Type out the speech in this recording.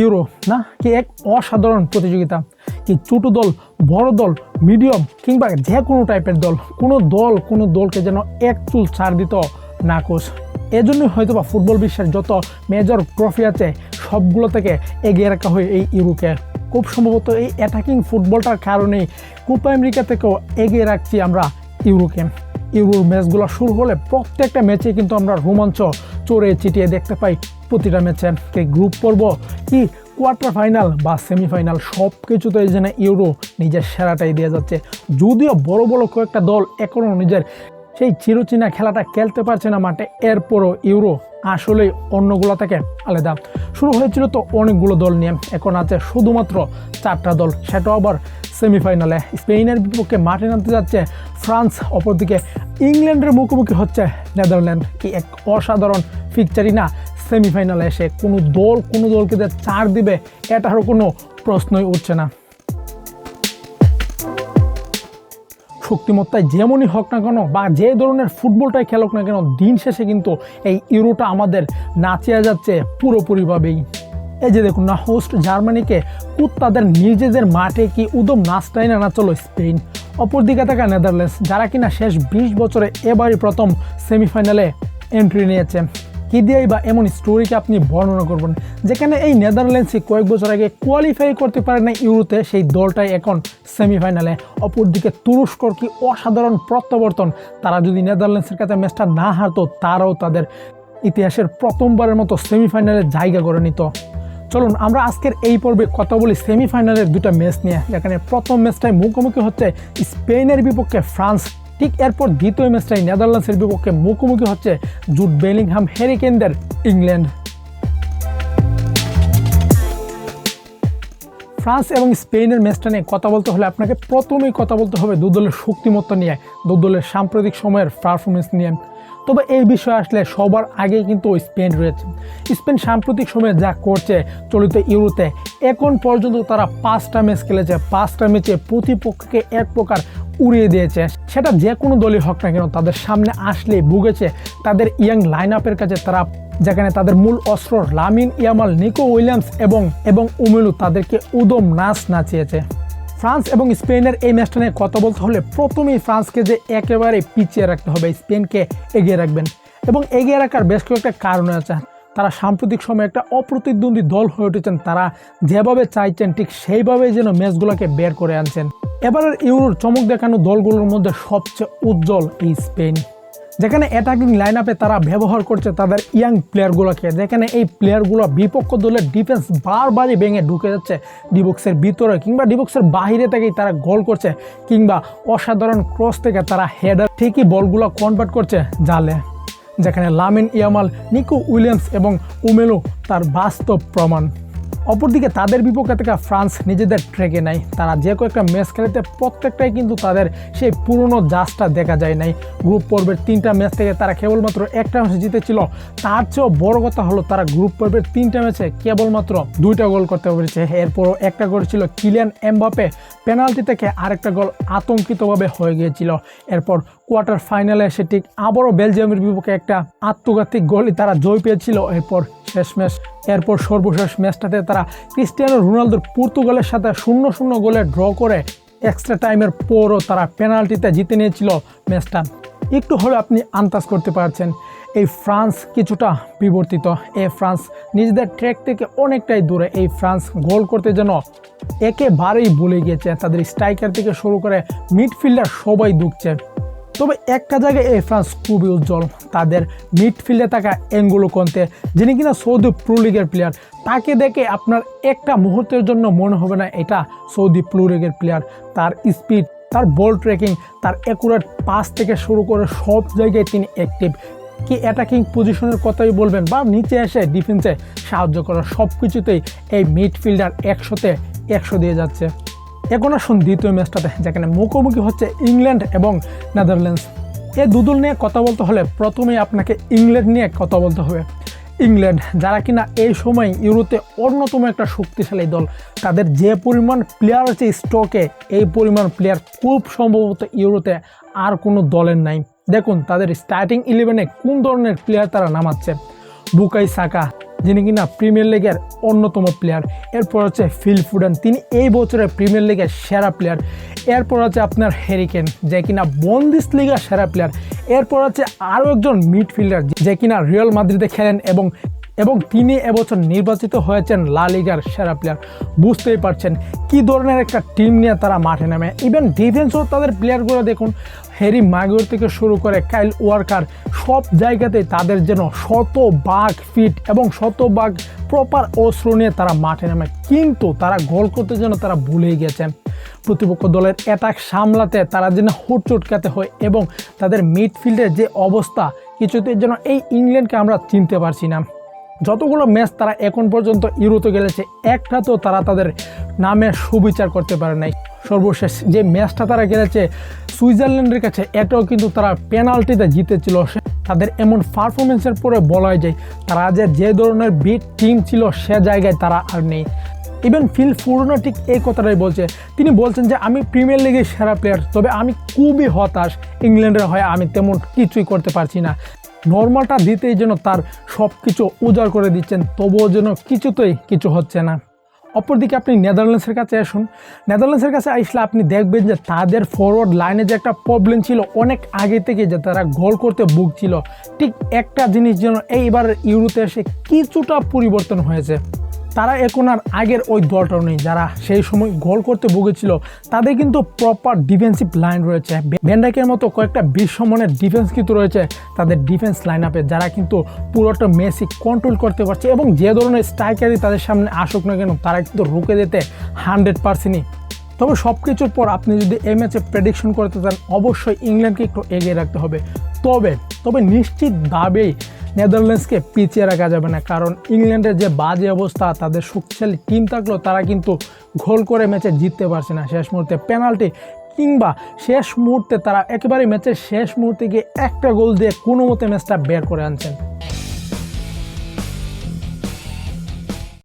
Euro, না? কি এক অসাধারণ প্রতিযোগিতা। কি ছোটো দল, বড় দল, মিডিয়াম কিংবা যে কোনো টাইপের দল, কোনো দল, কোনো দলকে যেন এক চুল ছাড় দিত না কোচ। এজন্যই হয়তো বা ফুটবল বিশ্বের যত মেজর ট্রফি আছে, সবগুলো থেকে এগিয়ে রাখা হয় এই ইউরোকে। খুব সম্ভবত এই অ্যাটাকিং ফুটবলটার কারণেই কোপা আমেরিকা থেকেও এগিয়ে রাখছি আমরা ইউরোকে। ইউরোর ম্যাচগুলো শুরু হলে প্রত্যেকটা ম্যাচে কিন্তু আমরা রোমাঞ্চ চড়ে চিটিয়ে দেখতে পাই প্রতিটা ম্যাচে গ্রুপ পর্ব কি কোয়ার্টার ফাইনাল বা সেমিফাইনাল সব কিছুতে যেন ইউরো নিজের সেরাটাই দিয়ে যাচ্ছে। যদিও বড় বড় কয়েকটা দল এখনও নিজের সেই চিরচিনা খেলাটা খেলতে পারছে না মাঠে, এরপরও ইউরো আসলেই অন্যগুলো থেকে আলাদা। শুরু হয়েছিল তো অনেকগুলো দল নিয়ে, এখন আছে শুধুমাত্র চারটা দল, সেটাও আবার সেমিফাইনালে স্পেনের বিপক্ষে মাঠে নামতে যাচ্ছে ফ্রান্স, অপরদিকে ইংল্যান্ডের মুখোমুখি হচ্ছে নেদারল্যান্ড। কি এক অসাধারণ ফিকচারই না সেমিফাইনালে এসে কোনো দল কোনো দলকে যে চার দিবে এটারও কোনো প্রশ্নই উঠছে না। শক্তিমত্তায় যেমনই হোক না কেন, বা যে ধরনের ফুটবলটাই খেলুক না কেন, দিন শেষে কিন্তু এই ইউরোটা আমাদের নাচিয়ে যাচ্ছে পুরোপুরিভাবেই। এই যে দেখুন না হোস্ট জার্মানিকে কুত তাদের নিজেদের মাঠে কি উদম নাচটাই না নাচলো স্পেন। অপরদিকে থাকা নেদারল্যান্ডস, যারা কিনা শেষ বিশ বছরে এবারই প্রথম সেমিফাইনালে এন্ট্রি নিয়েছে। কি দিয়েই বা এমন স্টোরিকে আপনি বর্ণনা করবেন, যেখানে এই নেদারল্যান্ডসই কয়েক বছর আগে কোয়ালিফাই করতে পারে না ইউরোতে, সেই দলটাই এখন সেমিফাইনালে অপরদিকে তুরস্কর কি অসাধারণ প্রত্যাবর্তন, তারা যদি নেদারল্যান্ডসের কাছে ম্যাচটা না হারতো, তারাও তাদের ইতিহাসের প্রথমবারের মতো সেমিফাইনালে জায়গা করে নিত। চলুন, আমরা আজকের এই পর্বে কথা বলি সেমিফাইনালের দুটো ম্যাচ নিয়ে, যেখানে প্রথম ম্যাচটায় মুখোমুখি হচ্ছে স্পেনের বিপক্ষে ফ্রান্স ঠিক এরপর দ্বিতীয় ম্যাচটাই নেদারল্যান্ডসের বিপক্ষে মুখোমুখি হচ্ছে জুট বেলিংহাম হ্যারিকেনদের ইংল্যান্ড। ফ্রান্স এবং স্পেনের ম্যাচটা নিয়ে কথা বলতে হলে আপনাকে প্রথমেই কথা বলতে হবে দু দলের শক্তিমত্তা নিয়ে দু দলের সাম্প্রতিক সময়ের পারফরমেন্স নিয়ে। তবে এই বিষয়ে আসলে সবার আগেই কিন্তু স্পেন রয়েছে। স্পেন সাম্প্রতিক সময়ে যা করছে চলিত ইউরোতে, এখন পর্যন্ত তারা পাঁচটা ম্যাচ খেলেছে। পাঁচটা ম্যাচে প্রতিপক্ষকে এক প্রকার উড়িয়ে দিয়েছে। সেটা যে কোনো দলই হোক না কেন, তাদের সামনে আসলে ভুগেছে। তাদের ইয়াং লাইন আপের কাছে তারা, যেখানে তাদের মূল অস্ত্র লামিন ইয়ামাল, নিকো উইলিয়ামস এবং এবং উমেলু তাদেরকে উদম নাচ নাচিয়েছে। ফ্রান্স এবং স্পেনের এই ম্যাচটা নিয়ে কথা বলতে হলে প্রথমেই ফ্রান্সকে যে একেবারে পিছিয়ে রাখতে হবে, স্পেনকে এগিয়ে রাখবেন। এবং এগিয়ে রাখার বেশ কয়েকটা কারণ আছে। তারা সাম্প্রতিক সময়ে একটা অপ্রতিদ্বন্দ্বী দল হয়ে উঠেছেন। তারা যেভাবে চাইছেন, ঠিক সেইভাবে যেন ম্যাচগুলোকে বের করে আনছেন। এবারের ইউরোর চমক দেখানো দলগুলোর মধ্যে সবচেয়ে উজ্জ্বল এই স্পেন। যেখানে অ্যাটাকিং লাইন আপে তারা ব্যবহার করছে তাদের ইয়াং প্লেয়ারগুলোকে যেখানে এই প্লেয়ারগুলো বিপক্ষ দলের ডিফেন্স বারবারই ভেঙে ঢুকে যাচ্ছে ডিবক্সের ভিতরে কিংবা ডিবক্সের বাহিরে থেকেই তারা গোল করছে কিংবা অসাধারণ ক্রস থেকে তারা হেডার ঠিকই বলগুলো কনভার্ট করছে জালে। যেখানে লামিন ইয়ামাল নিকো উইলিয়ামস এবং উমেলো তার বাস্তব প্রমাণ। অপরদিকে তাদের বিপক্ষে থেকে ফ্রান্স নিজেদের ট্রেকে নেয়। তারা যে কয়েকটা ম্যাচ খেলেতে প্রত্যেকটাই কিন্তু তাদের সেই পুরনো জাজটা দেখা যায় নাই। গ্রুপ পর্বের তিনটা ম্যাচ থেকে তারা কেবলমাত্র একটা ম্যাচ জিতেছিল। তার চেয়েও বড় কথা হলো, তারা গ্রুপ পর্বের তিনটা ম্যাচে কেবলমাত্র দুইটা গোল করতে পেরেছে। এরপরও একটা গোল ছিল কিলিয়ান এমবাপে পেনাল্টি থেকে আরেকটা গোল আতঙ্কিতভাবে হয়ে গিয়েছিল। এরপর কোয়ার্টার ফাইনালে এসে ঠিক আবারও বেলজিয়ামের বিপক্ষে একটা আত্মঘাতিক গোলই তারা জয় পেয়েছিল। এরপর শেষ ম্যাচ। এরপর সর্বশেষ ম্যাচটাতে তারা ক্রিস্টিয়ানো রোনালদোর পর্তুগালের সাথে শূন্য শূন্য গোলে ড্র করে এক্সট্রা টাইমের পরও তারা পেনাল্টিতে জিতে নিয়েছিল ম্যাচটা। একটু হলে আপনি আন্দাজ করতে পারছেন, এই ফ্রান্স কিছুটা বিবর্তিত। এই ফ্রান্স নিজেদের ট্র্যাক থেকে অনেকটাই দূরে। এই ফ্রান্স গোল করতে যেন একেবারেই ভুলে গিয়েছে। তাদের স্ট্রাইকার থেকে শুরু করে মিডফিল্ডার সবাই দুঃখছে। তবে একটা জায়গায় এই ফ্রান্স খুবই উজ্জ্বল। তাদের মিডফিল্ডে থাকা এঙ্গুলো কন্তে, যিনি কিনা সৌদি প্রো লিগের প্লেয়ার তাকে দেখে আপনার একটা মুহূর্তের জন্য মনে হবে না এটা সৌদি প্রো লিগের প্লেয়ার তার স্পিড তার বল ট্রেকিং তার অ্যাকুরেট পাস থেকে শুরু করে সব জায়গায় তিনি অ্যাক্টিভ কি অ্যাটাকিং পজিশনের কথাই বলবেন বা নিচে এসে ডিফেন্সে সাহায্য করা সব কিছুতেই এই মিডফিল্ডার একশোতে একশো দিয়ে যাচ্ছে। এখন আসুন দ্বিতীয় ম্যাচটাতে, যেখানে মুখোমুখি হচ্ছে ইংল্যান্ড এবং নেদারল্যান্ডস। এ দুদল নিয়ে কথা বলতে হলে প্রথমেই আপনাকে ইংল্যান্ড নিয়ে কথা বলতে হবে। ইংল্যান্ড যারা কিনা এই সময় ইউরোতে অন্যতম একটা শক্তিশালী দল, তাদের যে পরিমাণ প্লেয়ার আছে স্টকে এই পরিমাণ প্লেয়ার খুব সম্ভবত ইউরোতে আর কোনো দলের নাই। দেখুন, তাদের স্টার্টিং ইলেভেনে কোন ধরনের প্লেয়ার তারা নামাচ্ছে? বুকাই সাকা যিনি কিনা প্রিমিয়ার লিগের অন্যতম প্লেয়ার এরপর হচ্ছে ফিল ফুডেন তিনি এই বছরের প্রিমিয়ার লিগের সেরা প্লেয়ার এরপর আছে আপনার হ্যারিকেন যে কিনা বন্দিস লিগার সেরা প্লেয়ার এরপর আছে আরও একজন মিডফিল্ডার যে কিনা রিয়াল মাদ্রিদে খেলেন এবং এবং তিনি এবছর নির্বাচিত হয়েছেন লা লিগার সেরা প্লেয়ার বুঝতেই পারছেন কি ধরনের একটা টিম নিয়ে তারা মাঠে নামে। ইভেন ডিফেন্সও তাদের প্লেয়ারগুলো দেখুন হ্যারি মাগুর থেকে শুরু করে কাইল ওয়ার্কার সব জায়গাতেই তাদের যেন শত বাঘ ফিট এবং শত বাঘ প্রপার অস্ত্র নিয়ে তারা মাঠে নামে। কিন্তু তারা গোল করতে যেন তারা ভুলেই গেছেন প্রতিপক্ষ দলের অ্যাটাক সামলাতে তারা যেন হুট চটকাতে হয় এবং তাদের মিডফিল্ডের যে অবস্থা কিছুতে যেন এই ইংল্যান্ডকে আমরা চিনতে পারছি না। যতগুলো ম্যাচ তারা এখন পর্যন্ত ইউরোতে গেলেছে একটা তো তারা তাদের নামের সুবিচার করতে পারে নাই। সর্বশেষ যে ম্যাচটা তারা খেলেছে সুইজারল্যান্ডের কাছে, এটাও কিন্তু তারা পেনাল্টিতে জিতেছিল। তাদের এমন পারফরমেন্সের পরে বলা যায় তারা যে যে ধরনের বিট টিম ছিল, সে জায়গায় তারা আর নেই। ইভেন ফিল ফুরনো ঠিক এই কথাটাই বলছে। তিনি বলছেন যে, আমি প্রিমিয়ার লিগের সেরা প্লেয়ার তবে আমি খুবই হতাশ। ইংল্যান্ডের হয়ে আমি তেমন কিছুই করতে পারছি না। নর্মালটা দিতেই যেন তার সব কিছু উজাড় করে দিচ্ছেন, তবুও যেন কিছুতেই কিছু হচ্ছে না। অপরদিকে আপনি নেদারল্যান্ডসের কাছে আসুন। নেদারল্যান্ডসের কাছে আসলে আপনি দেখবেন যে তাদের ফরওয়ার্ড লাইনে যে একটা প্রবলেম ছিল, অনেক আগে থেকে যে তারা গোল করতে ভুগছিল। ঠিক একটা জিনিস যেন এইবার ইউরোতে এসে কিছুটা পরিবর্তন হয়েছে। তারা এখন আর আগের ওই দলটাও নেই। যারা সেই সময় গোল করতে ভুগেছিল, তাদের কিন্তু প্রপার ডিফেন্সিভ লাইন রয়েছে। ভ্যান্ডাইকের মতো কয়েকটা বিশ্বমানের ডিফেন্স কিন্তু রয়েছে তাদের ডিফেন্স লাইন আপে যারা কিন্তু পুরোটা মেসি কন্ট্রোল করতে পারছে এবং যে ধরনের স্ট্রাইকারই তাদের সামনে আসুক না কেন, তারা কিন্তু রুখে দিতে হান্ড্রেড পার্সেন্টই তবে সব কিছুর পর আপনি যদি এই ম্যাচে প্রেডিকশন করতে চান, অবশ্যই ইংল্যান্ডকে একটু এগিয়ে রাখতে হবে। তবে তবে নিশ্চিতভাবেই নেদারল্যান্ডসকে পিছিয়ে রাখা যাবে না। কারণ ইংল্যান্ডের যে বাজে অবস্থা, তাদের শক্তিশালী টিম থাকলেও তারা কিন্তু ঘোল করে ম্যাচে জিততে পারছে না। শেষ মুহূর্তে পেনাল্টি কিংবা শেষ মুহূর্তে তারা একেবারে ম্যাচের শেষ মুহূর্তে গিয়ে একটা গোল দিয়ে কোনো মতে ম্যাচটা বের করে আনছেন।